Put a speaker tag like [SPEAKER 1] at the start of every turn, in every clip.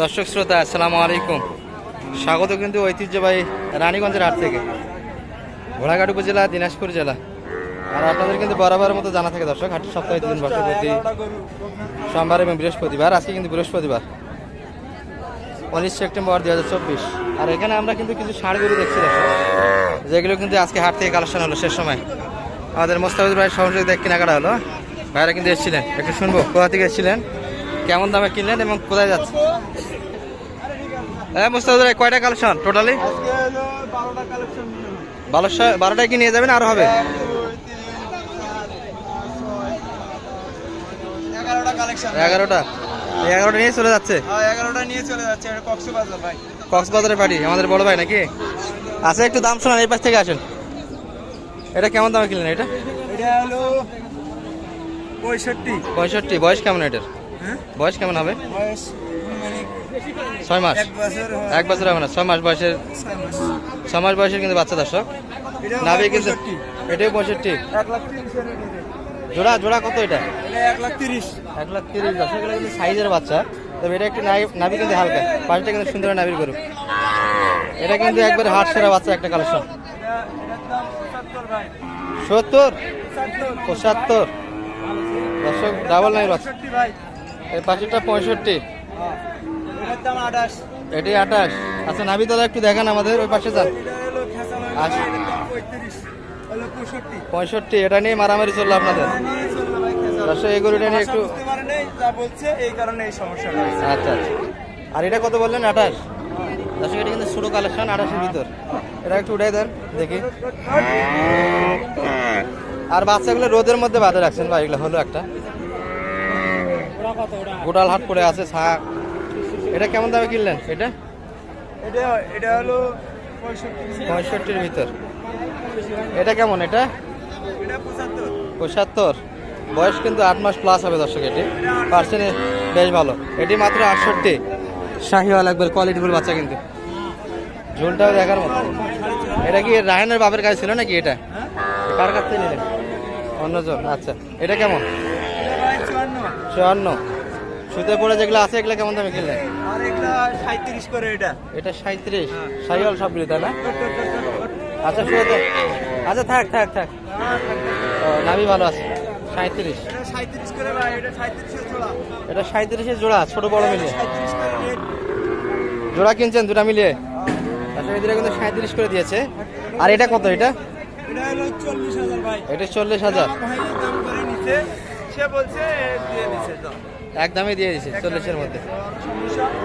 [SPEAKER 1] দর্শক শ্রোতা, আসসালামু আলাইকুম। স্বাগত কিন্তু ঐতিহ্যবাহী রানীগঞ্জের হাট থেকে। ঘোড়াঘাট উপজেলা, দিনাজপুর জেলা। আর আপনাদের কিন্তু বরাবর মতো জানা থাকে দর্শক, হাটের সপ্তাহে দিন প্রতি সোমবার এবং বৃহস্পতিবার, আজকে কিন্তু বৃহস্পতিবার, উনিশ সেপ্টেম্বর দু হাজার চব্বিশ। আর এখানে আমরা কিন্তু কিছু গরু দেখছি যেগুলো কিন্তু আজকে হাট থেকে কালেকশন হলো শেষ সময়। আমাদের মোস্তাফিজ ভাইয়ের সহযোগিতা কেনাকাটা হলো। ভাইরা কিন্তু এসেছিলেন, একটু শুনব, কোথা থেকে এসেছিলেন? কেমন দামে কিনলেন এবং কোথায় যাচ্ছে হ্যাঁ ভাই কয়টা কালেকশন টোটালি?
[SPEAKER 2] বারোটা
[SPEAKER 1] বারোশো বারোটায় কি নিয়ে যাবেন? আরও হবে?
[SPEAKER 2] এগারোটা।
[SPEAKER 1] এগারোটা নিয়ে চলে যাচ্ছে
[SPEAKER 2] এগারোটা নিয়ে চলে যাচ্ছে? কক্সবাজার ভাই
[SPEAKER 1] কক্সবাজারের পার্টি আমাদের বড় ভাই নাকি? আচ্ছা একটু দাম শোনান এই পাশ থেকে আসেন। এটা কেমন দামে কিনলেন এটা?
[SPEAKER 2] এটা হলো পঁয়ষট্টি।
[SPEAKER 1] পঁয়ষট্টি বয়স কেমন এটার? বয়স কেমন হবে?
[SPEAKER 2] মানে
[SPEAKER 1] ছয় মাস।
[SPEAKER 2] এক বছর হয়।
[SPEAKER 1] হবে না ছয় মাস বয়সের
[SPEAKER 2] ছয় মাস।
[SPEAKER 1] বয়সের কিন্তু বাচ্চা দর্শক। নাভি কিন্তু
[SPEAKER 2] 65
[SPEAKER 1] এটাও পঁয়ষট্টি। জোড়া জোড়া কত এটা?
[SPEAKER 2] এক লাখ তিরিশ।
[SPEAKER 1] এক লাখ তিরিশ। দর্শক এটা কিন্তু সাইজের বাচ্চা। তবে এটা একটু নাভি কিন্তু হালকা। পাশটা কিন্তু সুন্দর নাভির গরু। এটা কিন্তু একবার হাট সেরা বাচ্চা একটা কালেকশন। সত্তর?
[SPEAKER 2] পঁচাত্তর।
[SPEAKER 1] দর্শক ডাবল নাইন বাচ্চা
[SPEAKER 2] পঁয়ষট্টি।
[SPEAKER 1] এটি আঠাশ। আচ্ছা দাদা, একটু দেখান আমাদের, ওই পাশে যান। আচ্ছা।
[SPEAKER 2] পঁয়ষট্টি,
[SPEAKER 1] এটা নিয়ে মারামারি চলল আপনাদের? গরুটা নিয়ে একটু। আচ্ছা আচ্ছা। আর এটা কত বললেন, আঠাশ? কিন্তু ছোটো কালেকশন এটা একটু দেন, দেখি। আর বাচ্চাগুলো রোদের মধ্যে বাঁধে রাখছেন বা এগুলো হলো একটা। গোটাল হাট পড়ে আছে ছা এটা কেমন দামে কিনলেন? এটা?
[SPEAKER 2] এটা এটা হলো
[SPEAKER 1] পঁয়ষট্টির ভিতর। এটা কেমন এটা?
[SPEAKER 2] এটা পঁচাত্তর।
[SPEAKER 1] বয়স কিন্তু আট মাস প্লাস হবে দর্শক এটি। পার্সেন্ট বেশ ভালো। এটি মাত্র আটষট্টি। শাহিওয়াল একবার কোয়ালিটিফুল বাচ্চা কিন্তু। ঝোলটাও দেখার মতো। এটা কি রায়নের বাপের কাছে ছিল নাকি এটা? কার কাছ থেকে নিলেন? অন্যজন। আচ্ছা। এটা কেমন?
[SPEAKER 2] চুয়ান্ন।
[SPEAKER 1] সুতে পড়ে যেগুলো আছে এগুলো কেমন দামে কিনলেন
[SPEAKER 2] আর এগুলা সাঁত্রিশ করে এটা।
[SPEAKER 1] এটা সাঁত্রিশ শাহিওয়াল সবগুলি তাই না? আচ্ছা শুয়ে আচ্ছা থাক থাক থাক। ও নামি ভালো আছে। সাঁত্রিশ
[SPEAKER 2] এটা সাঁত্রিশ করে ভাই এটা সাঁত্রিশের জোড়া।
[SPEAKER 1] এটা সাঁত্রিশের জোড়া ছোট বড় মিলিয়ে। জোড়া কিনছেন দুটা মিলিয়ে? আচ্ছা এই দুটা কিন্তু সাঁত্রিশ করে দিয়েছে। আর এটা কত এটা?
[SPEAKER 2] এটা হলো চল্লিশ হাজার ভাই।
[SPEAKER 1] এটা চল্লিশ হাজার।
[SPEAKER 2] সে বলছে দিয়ে দিছে
[SPEAKER 1] একদমই দিয়ে দিয়েছে চল্লিশের মধ্যে।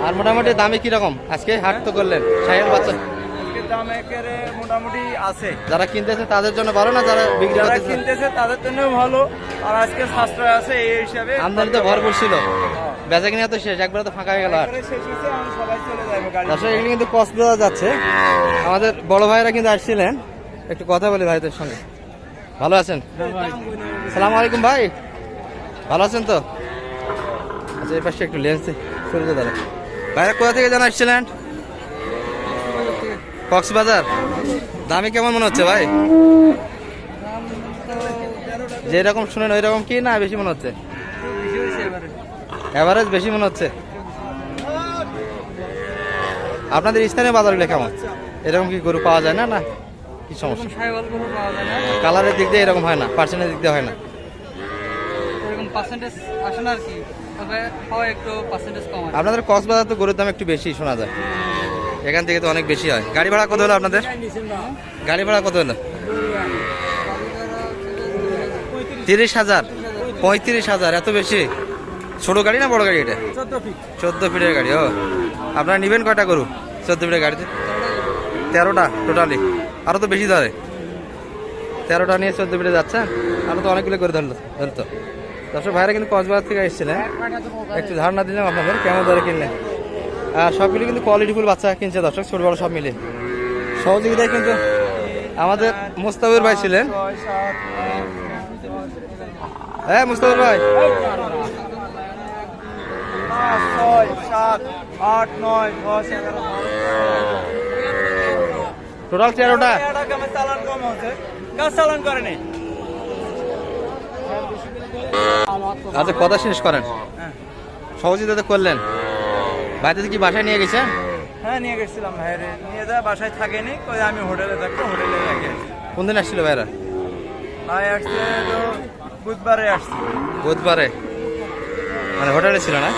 [SPEAKER 1] আর মোটামুটি দামে কীরকম? আজকে হাট তো করলেন সাহেব বাচ্চা।
[SPEAKER 2] মোটামুটি আছে।
[SPEAKER 1] যারা কিনতেছে তাদের জন্য ভালো না যারা বিক্রি
[SPEAKER 2] যারা কিনতেছে তাদের ভালো আর আজকে সাশ্রয় আছে এই হিসাবে
[SPEAKER 1] আমদানি তো ভরপুর ছিল। বেচা কিনা তো শেষ একবার তো ফাঁকা হয়ে গেল এগুলি কিন্তু যাচ্ছে। আমাদের বড় ভাইরা কিন্তু আসছিলেন। একটু কথা বলি ভাইদের সঙ্গে। ভালো আছেন? সালাম আলাইকুম ভাই। ভালো আছেন তো? আচ্ছা এই পাশে একটু লেন্স সরে দাঁড়া ভাইরা কোথা থেকে জানা আসছিলেন? কক্সবাজার। দামি কেমন মনে হচ্ছে ভাই? যে রকম শুনেন ওই রকম কি না বেশি মনে হচ্ছে? অ্যাভারেজ বেশি মনে হচ্ছে। আপনাদের স্থানীয় বাজারগুলো কেমন? এরকম কি গরু পাওয়া যায় না না? কি সমস্যা? কালারের দিক দিয়ে এরকম হয় না পার্সেন্টের দিক দিয়ে হয় না।
[SPEAKER 3] পার্সেন্টেজ আসে না আর কি তবে হয় একটু পার্সেন্টেজ কম আছে
[SPEAKER 1] আপনাদের কক্সবাজার তো গরুর দাম একটু বেশি শোনা যায়। এখান থেকে তো অনেক বেশি হয়। গাড়ি ভাড়া কত হলো আপনাদের? গাড়ি ভাড়া কত হলো? তিরিশ হাজার। পঁয়ত্রিশ হাজার এত বেশি? ছোট গাড়ি না বড় গাড়ি এটা?
[SPEAKER 2] চোদ্দ
[SPEAKER 1] ফিটের গাড়ি ও। আপনারা নেবেন কয়টা গরু চোদ্দ ফিটের গাড়িতে? তেরোটা টোটালি আরও তো বেশি ধরে। তেরোটা নিয়ে চোদ্দ ফিটে যাচ্ছে। আরও তো অনেকগুলো করে ধরলো ধরতো। দর্শক ভাইরা কিন্তু কক্সবাজার থেকে এসেছিলেন একটু ধারণা দিলাম আপনাদের কেমন ধরে কিনলেন। আর সবগুলি কিন্তু কোয়ালিটিফুল বাচ্চা কিনছে দর্শক ছোট বড় সব মিলে সহযোগিতায় কিন্তু আমাদের মুস্তাফির ভাই ছিলেন। হ্যাঁ মুস্তাফির ভাই।
[SPEAKER 2] সাত আট নয়
[SPEAKER 1] টোটাল তেরোটা
[SPEAKER 2] চালান কম হচ্ছে চালান করে
[SPEAKER 1] আচ্ছা কথা শেষ করেন।
[SPEAKER 2] হ্যাঁ।
[SPEAKER 1] সহযোগিতা করলেন। বাড়িতে তো কি বাসায় নিয়ে গেছেন
[SPEAKER 2] হ্যাঁ নিয়ে গেছিলাম ভাইরে। নিয়ে যা বাসায় থাকেনি কই আমি হোটেলে থাকব হোটেলে।
[SPEAKER 1] কোন দিন আসছিল ভাইরা?
[SPEAKER 2] ভাই আসছে তো বুধবারে আসছে।
[SPEAKER 1] বুধবারে? মানে হোটেলে ছিল না?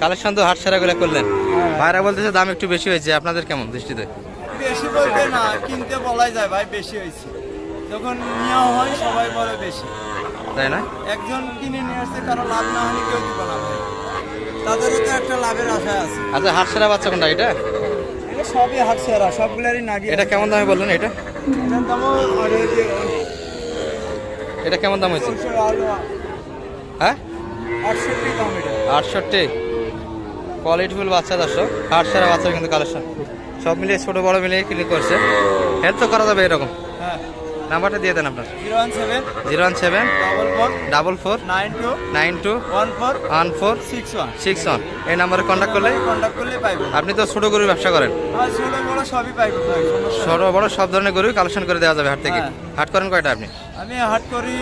[SPEAKER 1] কালেকশন তো হাট সেরা করে করলেন। ভাইরা বলতেছে দাম একটু বেশি হয়েছে আপনাদের কেমন দৃষ্টিতে?
[SPEAKER 2] বেশি বলতে না কিনতে বলাই যায় ভাই বেশি হয়েছে। যখন নেওয়া হয় সবাই বলে বেশি।
[SPEAKER 1] তাই না?
[SPEAKER 2] একজন কিনে নিয়ে আসছে কারও লাভ না হলে কেউ দিব না ভাই। তাদেরও তো একটা লাভের আশা আছে।
[SPEAKER 1] আচ্ছা হাট সেরা বাচ্চা কোনটা এটা?
[SPEAKER 2] এটা সবই হাটছেরা সবগুলারই নাগি
[SPEAKER 1] এটা কেমন দামে বললেন এটা?
[SPEAKER 2] এটার দামও
[SPEAKER 1] এটা কেমন দাম হয়েছে? হ্যাঁ?
[SPEAKER 2] আটষট্টি দাম এটা।
[SPEAKER 1] আটষট্টি। কোয়ালিটিফুল বাচ্চা দর্শক হাট সেরা বাচ্চা কিন্তু কালেকশন সব মিলিয়ে ছোট বড় মিলিয়ে ক্লিক করছে। হেল্প তো করা যাবে এরকম।
[SPEAKER 2] হ্যাঁ।
[SPEAKER 1] নাম্বারটা দিয়ে দেন আপনার।
[SPEAKER 2] Zero one seven
[SPEAKER 1] zero one seven
[SPEAKER 2] double four
[SPEAKER 1] double four
[SPEAKER 2] nine two
[SPEAKER 1] nine two
[SPEAKER 2] one four
[SPEAKER 1] one four
[SPEAKER 2] six one
[SPEAKER 1] six one. এই নাম্বারে কন্ট্যাক্ট করলে
[SPEAKER 2] কন্ট্যাক্ট করলে পাইবো।
[SPEAKER 1] আপনি তো ছোটো গরুর ব্যবসা করেন।
[SPEAKER 2] আর ছোট বড় সবই
[SPEAKER 1] সব ধরনের গরুই কালেকশন করে দেওয়া যাবে হাট থেকে।
[SPEAKER 2] হ্যাঁ।
[SPEAKER 1] হাট করেন কয়টা আপনি?
[SPEAKER 2] আমি হাট করি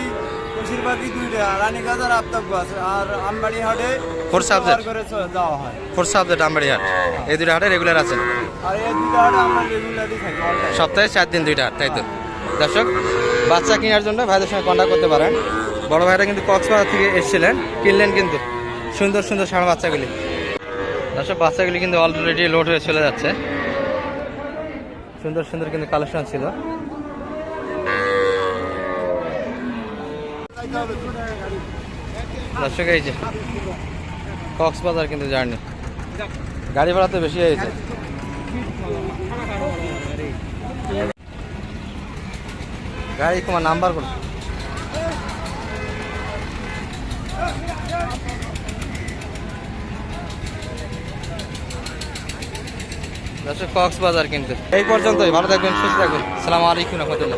[SPEAKER 2] বেশিরভাগই দুইটা আর আফতাব আর আমবাড়ি হাটে
[SPEAKER 1] Four subject?
[SPEAKER 2] করে যাওয়া হয়।
[SPEAKER 1] ফোর সাবজেক্ট আমবাড়ি হাট। এই দুটো হাটে রেগুলার আছেন?
[SPEAKER 2] আর এই দুইটা হাটে আমরা রেগুলারই থাকি
[SPEAKER 1] সপ্তাহে চার দিন দুইটা হাট তাই তো? দর্শক, বাচ্চা কেনার জন্য ভাইদের সঙ্গে কন্ট্যাক্ট করতে পারেন। বড় ভাইরা কিন্তু কক্সবাজার থেকে এসেছিলেন, কিনলেন কিন্তু সুন্দর সুন্দর ষাঁড় বাচ্চাগুলি। দর্শক, বাচ্চাগুলি কিন্তু অলরেডি লোড হয়ে চলে যাচ্ছে। সুন্দর সুন্দর কিন্তু কালেকশন ছিল। দর্শক, এই যে কক্সবাজার কিন্তু জার্নি। গাড়ি ভাড়া তো বেশি হয়েছে। গাড়ি তোমার নাম্বার দর্শক, কক্সবাজার কিন্তু। এই পর্যন্তই। ভালো থাকবেন, সুস্থ থাকবেন। সালাম আলাইকুম রহমতুল্লাহ।